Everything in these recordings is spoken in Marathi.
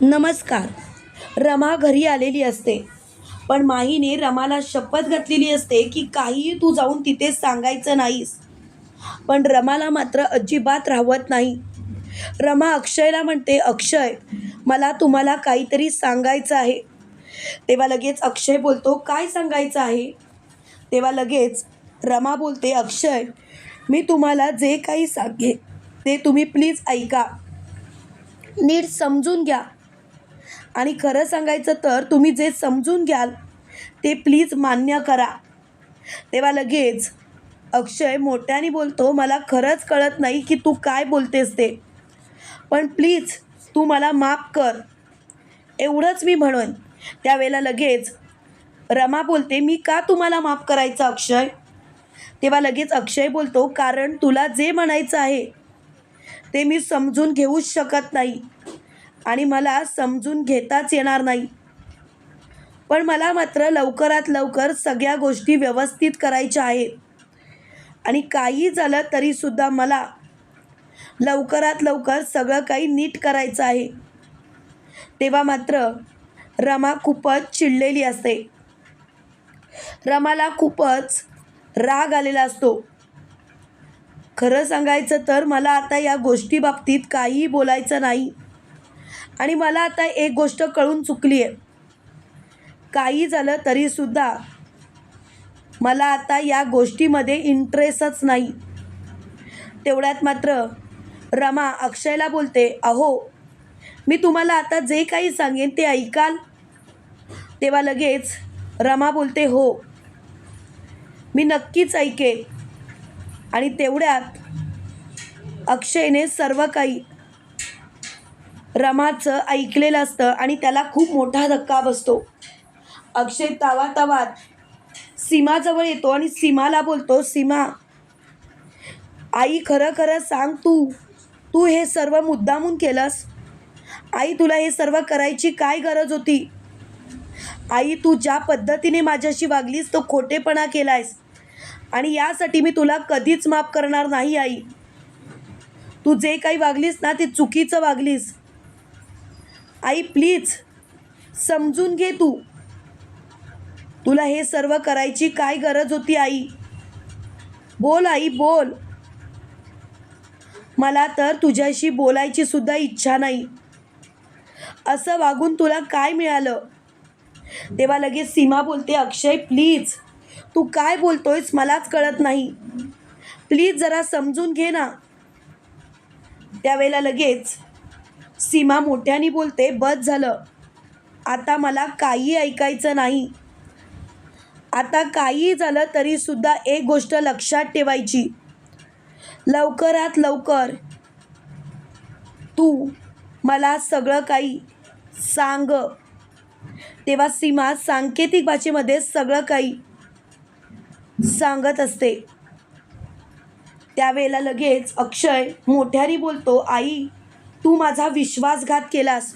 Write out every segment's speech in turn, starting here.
नमस्कार. रमा घरी आलेली असते. पण माहीने रमाला शपथ घातलेली असते की काहीही तू जाऊन तिथे सांगायचं नाहीस. पण रमाला मात्र अजिबात राहवत नाही. रमा अक्षयला म्हणते अक्षय मला तुम्हाला काहीतरी सांगायचं आहे. तेव्हा लगेच अक्षय बोलतो काय सांगायचं आहे? तेव्हा लगेच रमा बोलते अक्षय मी तुम्हाला जे काही सांगे ते तुम्ही प्लीज ऐका. नीट समजून घ्या. आणि खरं सांगायचं तर तुम्ही जे समजून घ्याल ते प्लीज मान्य करा. तेव्हा लगेच अक्षय मोठ्याने बोलतो मला खरंच कळत नाही की तू काय बोलतेस ते. पण प्लीज तू मला माफ कर. एवढंच मी म्हणून त्यावेळेला लगेच रमा बोलते मी का तुम्हाला माफ करायचं अक्षय? तेव्हा लगेच अक्षय बोलतो कारण तुला जे म्हणायचं आहे ते मी समजून घेऊच शकत नाही. आणि मला समजून घेताच येणार नाही. पण मला मात्र लवकरात लवकर सगळ्या गोष्टी व्यवस्थित करायच्या आहेत. आणि काही झालं तरीसुद्धा मला लवकरात लवकर सगळं काही नीट करायचं आहे. तेव्हा मात्र रमा खूपच चिडलेली असते. रमाला खूपच राग आलेला असतो. खरं सांगायचं तर मला आता या गोष्टीबाबतीत काहीही बोलायचं नाही. आणि मला आता एक गोष्ट कळून चुकली आहे काही झालं तरीसुद्धा मला आता या गोष्टीमध्ये इंटरेस्टच नाही. तेवढ्यात मात्र रमा अक्षयला बोलते अहो मी तुम्हाला आता जे काही सांगेन ते ऐकाल? तेव्हा लगेच रमा बोलते हो मी नक्कीच ऐकेन. आणि तेवढ्यात अक्षयने सर्व काही रमाचं ऐकलेलं असतं आणि त्याला खूप मोठा धक्का बसतो. अक्षय तावा तावात सीमाजवळ येतो आणि सीमाला बोलतो सीमा आई खरं खरं सांग तू तू हे सर्व मुद्दामून केलंस? आई तुला हे सर्व करायची काय गरज होती? आई तू ज्या पद्धतीने माझ्याशी वागलीस तो खोटेपणा केलायस. आणि यासाठी मी तुला कधीच माफ करणार नाही आई. तू जे काही वागलीस ना ते चुकीचं वागलीस. आई प्लीज समजून घे तू. तुला हे सर्व करायची काय गरज होती आई? बोल आई बोल. मला तर तुझ्याशी बोलायची सुद्धा इच्छा नाही. असं वागून तुला काय मिळालं? तेव्हा लगेच सीमा बोलते अक्षय प्लीज तू काय बोलतोयस मलाच कळत नाही. प्लीज जरा समजून घे ना. त्यावेळेला लगेच सीमा मोठ्याने बोलते बस झालं. आता मला काही ऐकायचं नाही. आता काही झालं तरीसुद्धा एक गोष्ट लक्षात ठेवायची. लवकरात लवकर तू मला सगळं काही सांग. तेव्हा सीमा सांकेतिक भाषेमध्ये सगळं काही सांगत असते. त्यावेळेला लगेच अक्षय मोठ्याने बोलतो आई तू माझा विश्वासघात केलास.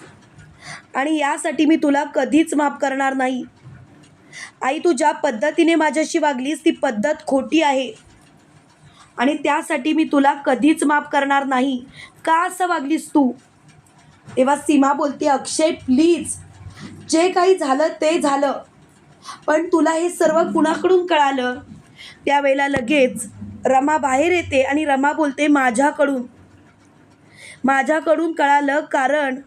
आणि यासाठी मी तुला कधीच माफ करणार नाही. आई तू ज्या पद्धतीने माझ्याशी वागलीस ती पद्धत खोटी आहे. आणि त्यासाठी मी तुला कधीच माफ करणार नाही. का असं वागलीस तू? तेव्हा सीमा बोलते अक्षय प्लीज जे काही झालं ते झालं. पण तुला हे सर्व कुणाकडून कळालं? त्यावेळेला लगेच रमा बाहेर येते आणि रमा बोलते माझ्याकडून. माझ्याकडून कळालं कारण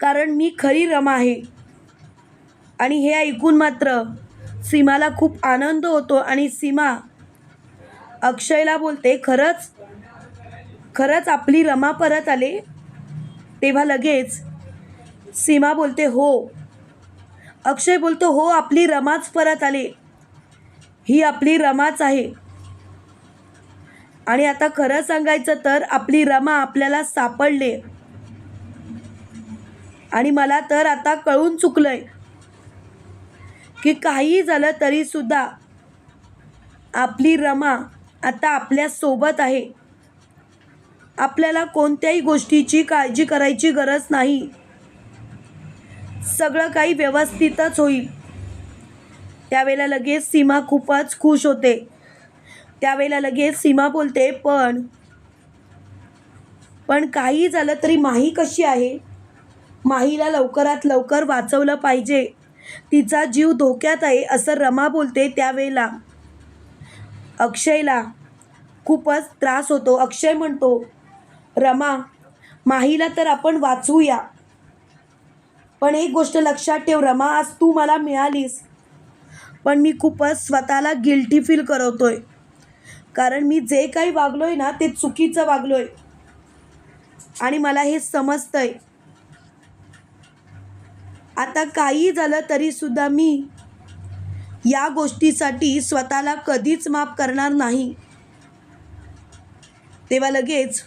कारण मी खरी रमा आहे. आणि हे ऐकून मात्र सीमाला खूप आनंद होतो आणि सीमा अक्षयला बोलते खरंच खरंच आपली रमा परत आले? तेव्हा लगेच सीमा बोलते हो. अक्षय बोलतो हो आपली रमाच परत आले. ही आपली रमाच आहे. आणि आता खरं सांगायचं तर आपली रमा आपल्याला सापडले. आणि मला तर आता कळून चुकलंय की काहीही झालं तरीसुद्धा आपली रमा आता आपल्यासोबत आहे. आपल्याला कोणत्याही गोष्टीची काळजी करायची गरज नाही. सगळं काही व्यवस्थितच होईल. त्यावेळेला लगेच सीमा खूपच खुश होते. त्यावेळेला लगेच सीमा बोलते पण पण काही झालं तरी माही कशी आहे? माहीला लवकरात लवकर वाचवलं पाहिजे. तिचा जीव धोक्यात आहे असं रमा बोलते त्यावेळेला. अक्षयला खूपच त्रास होतो. अक्षय म्हणतो रमा माहीला तर आपण वाचवूया पण एक गोष्ट लक्षात ठेव रमा आज तू मला मिळालीस. पण मी खूपच स्वतःला गिल्टी फील करवतोय कारण मी जे काही वागलोय ना ते चुकीचं वागलोय. आणि मला हे समजतंय. आता काही झालं तरीसुद्धा मी या गोष्टीसाठी स्वतःला कधीच माफ करणार नाही. तेव्हा लगेच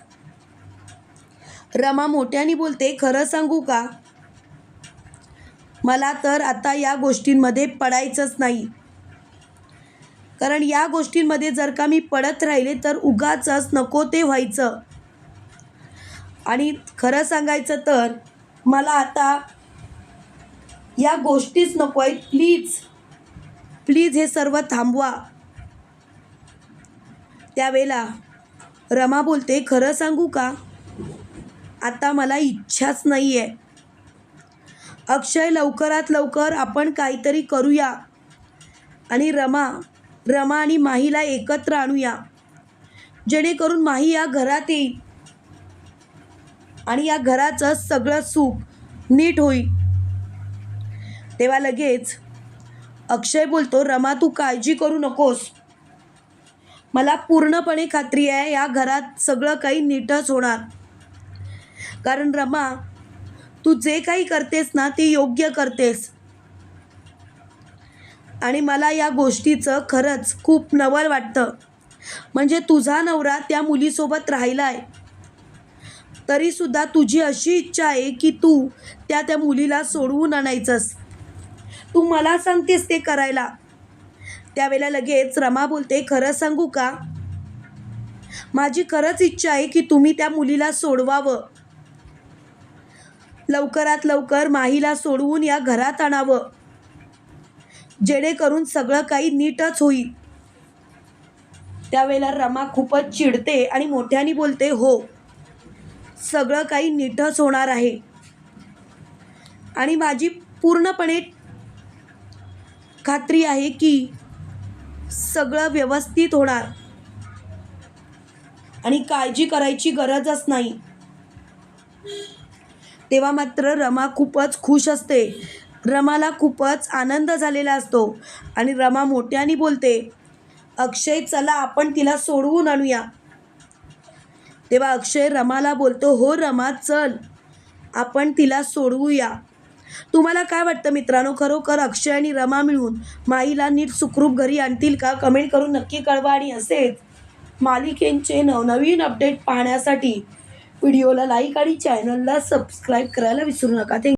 रमा मोठ्याने बोलते खरं सांगू का? मला तर आता या गोष्टींमध्ये पडायचंच नाही. कारण या गोष्टींमध्ये जर का मी पडत राहिले तर उगाचच नको ते व्हायचं. आणि खरं सांगायचं तर मला आता या गोष्टीच नको आहेत. प्लीज प्लीज हे सर्व थांबवा. त्यावेळेला रमा बोलते खरं सांगू का? आता मला इच्छाच नाही आहे अक्षय लवकरात लवकर आपण काहीतरी करूया. आणि रमा रमा आणि माहीला एकत्र आणूया. जेणेकरून माही या घरात येईल आणि या घराचं सगळं सुख नीट होईल. तेव्हा लगेच अक्षय बोलतो रमा तू काळजी करू नकोस. मला पूर्णपणे खात्री आहे या घरात सगळं काही नीटच होणार. कारण रमा तू जे काही करतेस ना ते योग्य करतेस. आणि मला या गोष्टीचं खरंच खूप नवल वाटतं. म्हणजे तुझा नवरा त्या मुलीसोबत राहिला आहे तरीसुद्धा तुझी अशी इच्छा आहे की तू त्या त्या मुलीला सोडवून आणायचंस. तू मला सांगतेस ते करायला. त्यावेळेला लगेच रमा बोलते खरं सांगू का? माझी खरंच इच्छा आहे की तुम्ही त्या मुलीला सोडवावं. लवकरात लवकर माहीला सोडवून या घरात आणावं. जेणेकरून सगळं काही नीटच होईल. त्यावेळेला रमा खूपच चिडते आणि मोठ्याने बोलते हो सगळं काही नीटच होणार आहे. आणि माझी पूर्णपणे खात्री आहे की सगळं व्यवस्थित होणार आणि काळजी करायची गरजच नाही. तेव्हा मात्र रमा खूपच खुश असते. रमाला खूपच आनंद झालेला असतो. आणि रमा मोठ्याने बोलते अक्षय चला आपण तिला सोडवून आणूया. तेव्हा अक्षय रमाला बोलतो हो रमा चल आपण तिला सोडवूया. तुम्हाला काय वाटतं मित्रांनो? खरोखर अक्षय आणि रमा मिळून माईला नीट सुखरूप घरी आणतील का? कमेंट करून नक्की कळवा. आणि असेच मालिकेंचे नवनवीन अपडेट पाहण्यासाठी व्हिडिओला लाईक आणि चॅनलला सबस्क्राईब करायला विसरू नका. थँक्यू